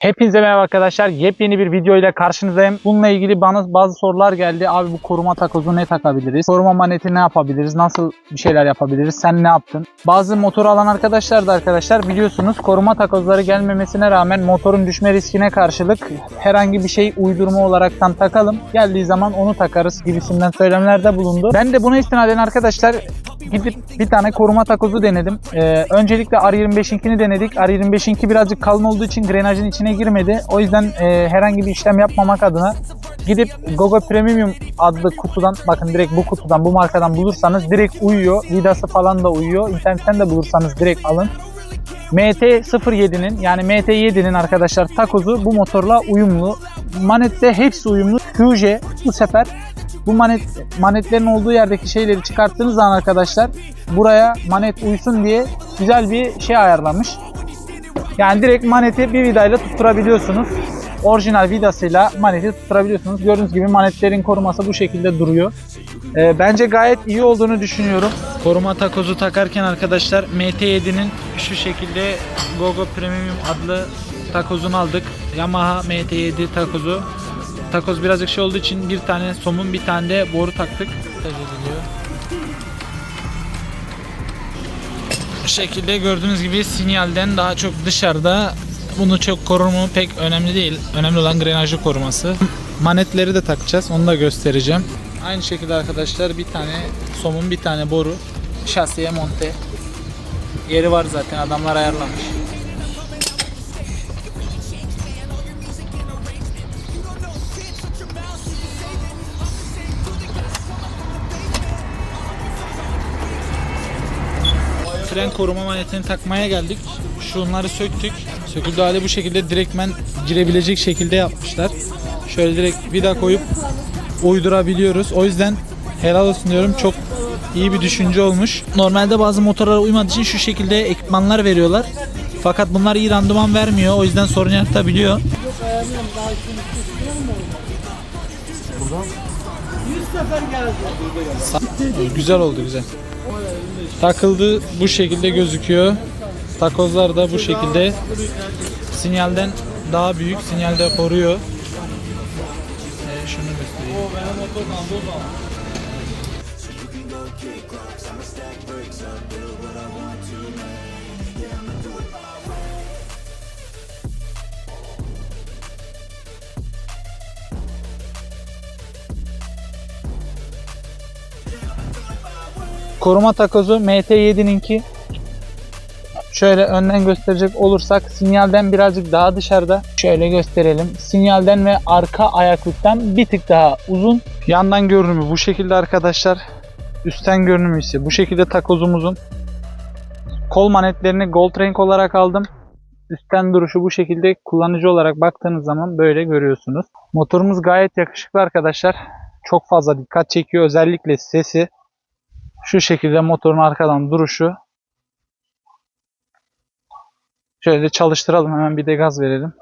Hepinize merhaba arkadaşlar. Yepyeni bir video ile karşınızdayım. Bununla ilgili bana bazı sorular geldi. Abi bu koruma takozu ne takabiliriz? Koruma maneti ne yapabiliriz? Nasıl bir şeyler yapabiliriz? Sen ne yaptın? Bazı motor alan arkadaşlar da arkadaşlar biliyorsunuz koruma takozları gelmemesine rağmen motorun düşme riskine karşılık herhangi bir şey uydurma olaraktan takalım. Geldiği zaman onu takarız gibisinden söylemlerde bulundu. Ben de buna istinaden arkadaşlar gidip bir tane koruma takozu denedim. Ee, öncelikle R25'inkini denedik. R25'inki birazcık kalın olduğu için grenajın içine girmedi. O yüzden e, herhangi bir işlem yapmamak adına gidip Gogo Premium adlı kutudan bakın direkt bu kutudan bu markadan bulursanız direkt uyuyor. Vidası falan da uyuyor. İnternetten de bulursanız direkt alın. MT-07'nin yani MT7'nin arkadaşlar takozu bu motorla uyumlu. Manette hepsi uyumlu. QJ bu sefer bu manet manetlerin olduğu yerdeki şeyleri çıkarttığınız zaman arkadaşlar buraya manet uysun diye güzel bir şey ayarlamış. Yani direkt maneti bir vidayla tutturabiliyorsunuz. Orijinal vidasıyla maneti tutturabiliyorsunuz. Gördüğünüz gibi manetlerin koruması bu şekilde duruyor. Ee, bence gayet iyi olduğunu düşünüyorum. Koruma takozu takarken arkadaşlar MT7'nin şu şekilde Gogo Premium adlı takozunu aldık. Yamaha MT7 takozu. Takoz birazcık şey olduğu için bir tane somun bir tane de boru taktık. Bu şekilde gördüğünüz gibi sinyalden daha çok dışarıda bunu çok korumu pek önemli değil. Önemli olan grenajı koruması. Manetleri de takacağız. Onu da göstereceğim. Aynı şekilde arkadaşlar bir tane somun bir tane boru şasiye monte. Yeri var zaten adamlar ayarlamış. Fren koruma manetini takmaya geldik. Şunları söktük. Söküldüğü hali bu şekilde direktmen girebilecek şekilde yapmışlar. Şöyle direkt vida koyup uydurabiliyoruz. O yüzden helal olsun diyorum. Çok iyi bir düşünce olmuş. Normalde bazı motorlara uymadığı için şu şekilde ekipmanlar veriyorlar. Fakat bunlar iyi randıman vermiyor. O yüzden sorun yaratabiliyor. Sa- Güzel oldu güzel. Takıldı bu şekilde gözüküyor. Takozlar da bu şekilde sinyalden daha büyük sinyalde koruyor. Ee, şunu göstereyim. Koruma takozu MT7'ninki. Şöyle önden gösterecek olursak sinyalden birazcık daha dışarıda. Şöyle gösterelim. Sinyalden ve arka ayaklıktan bir tık daha uzun. Yandan görünümü bu şekilde arkadaşlar. Üstten görünümü ise bu şekilde takozumuzun. Kol manetlerini gold renk olarak aldım. Üstten duruşu bu şekilde kullanıcı olarak baktığınız zaman böyle görüyorsunuz. Motorumuz gayet yakışıklı arkadaşlar. Çok fazla dikkat çekiyor. Özellikle sesi. Şu şekilde motorun arkadan duruşu. Şöyle çalıştıralım hemen bir de gaz verelim.